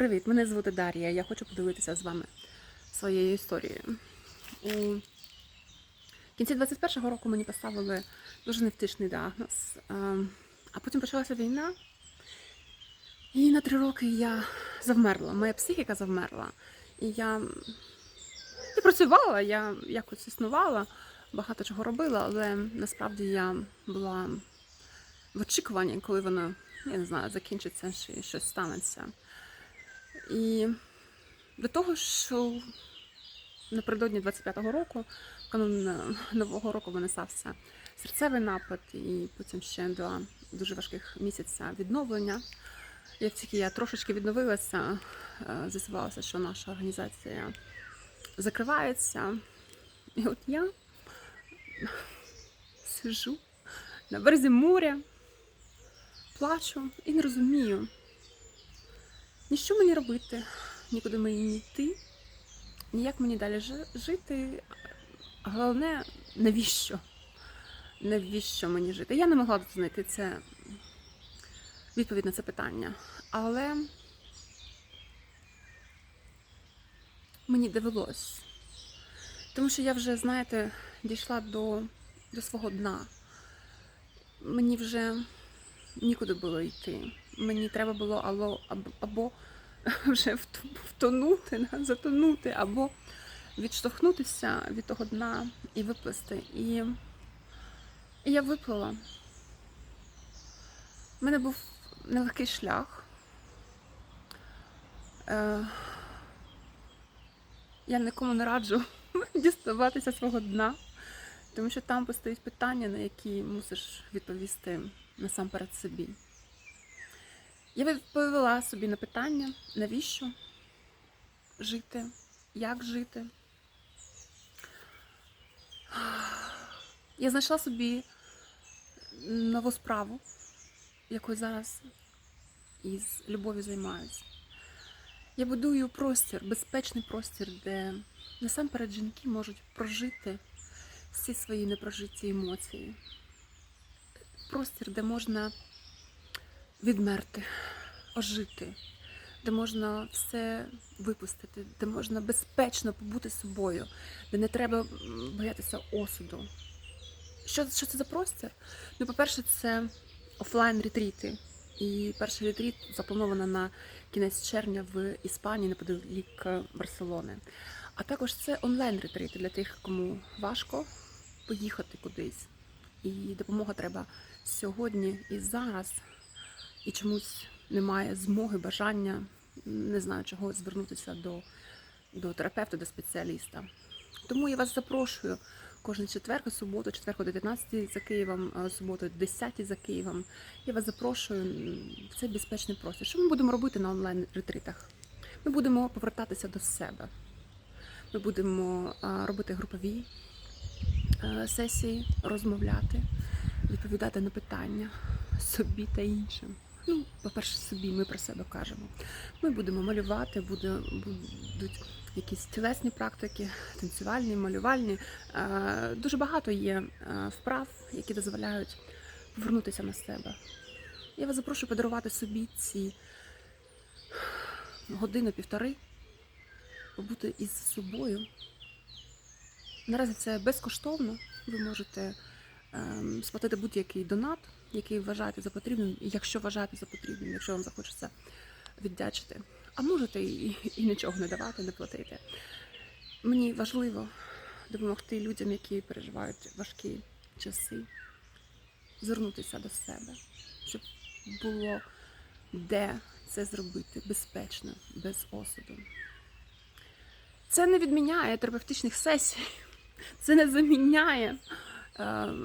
Привіт, мене звати Дар'я. Я хочу поділитися з вами своєю історією. У кінці 21-го року мені поставили дуже невтішний діагноз. А потім почалася війна, і на три роки я завмерла. Моя психіка завмерла. І я не працювала, я якось існувала, багато чого робила, але насправді я була в очікуванні, коли воно, я не знаю, закінчиться чи щось станеться. І до того, що напередодні 25-го року, канун е, Нового року, мене серцевий напад, і потім ще два дуже важких місяця відновлення. Як тільки я трошечки відновилася, е, з'ясувалося, що наша організація закривається. І от я сижу на березі моря, плачу і не розумію, ні що мені робити, нікуди мені йти, ніяк мені далі жити. Головне, навіщо? Навіщо мені жити? Я не могла тут знайти це відповідь на це питання. Але мені довелось. Тому що я вже, знаєте, дійшла до, до свого дна. Мені вже нікуди було йти. Мені треба було або, або, вже втонути, затонути, або відштовхнутися від того дна і виплисти. І, і я виплила. У мене був нелегкий шлях. Е, я нікому не раджу діставатися свого дна, тому що там постають питання, на які мусиш відповісти насамперед собі. Я відповіла собі на питання, навіщо жити, як жити. Я знайшла собі нову справу, якою зараз із любов'ю займаюся. Я будую простір, безпечний простір, де насамперед жінки можуть прожити всі свої непрожиті емоції. Простір, де можна відмерти, ожити, де можна все випустити, де можна безпечно побути собою, де не треба боятися осуду. Що, що це за простір? Ну, по-перше, це офлайн-ретріти. І перший ретріт заплановано на кінець червня в Іспанії неподалік Барселони. А також це онлайн-ретріти для тих, кому важко поїхати кудись. І допомога треба сьогодні і зараз і чомусь немає змоги, бажання, не знаю чого, звернутися до, до терапевта, до спеціаліста. Тому я вас запрошую кожен четвер суботу, четвер о 19 за Києвом, суботу о 10 за Києвом. Я вас запрошую в цей безпечний простір. Що ми будемо робити на онлайн-ретритах? Ми будемо повертатися до себе. Ми будемо робити групові сесії, розмовляти, відповідати на питання собі та іншим. Ну, по-перше, собі ми про себе кажемо. Ми будемо малювати, буде, будуть якісь тілесні практики, танцювальні, малювальні. Е, Дуже багато є е, вправ, які дозволяють повернутися на себе. Я вас запрошую подарувати собі ці годину-півтори, побути із собою. Наразі це безкоштовно. Ви можете сплатити будь-який донат, який вважаєте за потрібним, якщо вважаєте за потрібним, якщо вам захочеться віддячити. А можете і, і нічого не давати, не платити. Мені важливо допомогти людям, які переживають важкі часи, звернутися до себе, щоб було де це зробити безпечно, без осуду. Це не відміняє терапевтичних сесій, це не заміняє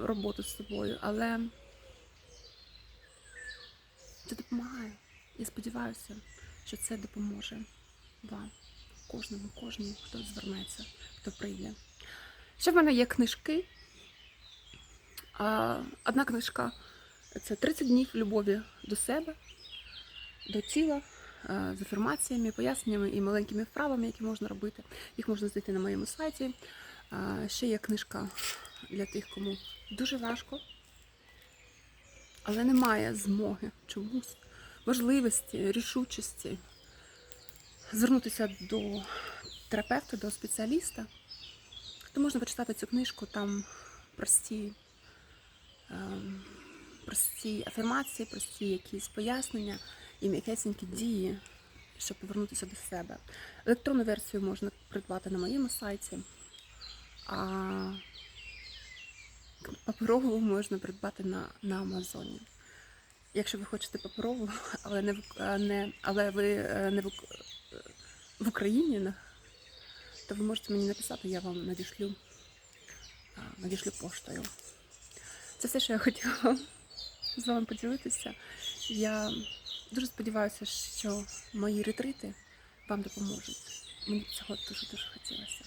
роботу з собою, але це допомагає. Я сподіваюся, що це допоможе вам, кожному, кожній, хто звернеться, хто прийде. Ще в мене є книжки. Одна книжка це 30 днів любові до себе, до тіла, е, з афірмаціями, поясненнями і маленькими вправами, які можна робити. Їх можна знайти на моєму сайті. Ще є книжка для тих, кому дуже важко, але немає змоги чомусь, можливості, рішучості звернутися до терапевта, до спеціаліста, то можна почитати цю книжку, там прості, ем, прості афірмації, прості якісь пояснення і м'якесенькі дії, щоб повернутися до себе. Електронну версію можна придбати на моєму сайті, а паперову можна придбати на, на Амазоні. Якщо ви хочете паперову, але не не, але ви е, не в, е, в Україні, то ви можете мені написати, я вам надішлю, надішлю поштою. Це все, що я хотіла з вами поділитися. Я дуже сподіваюся, що мої ретрити вам допоможуть. Мені цього дуже дуже хотілося.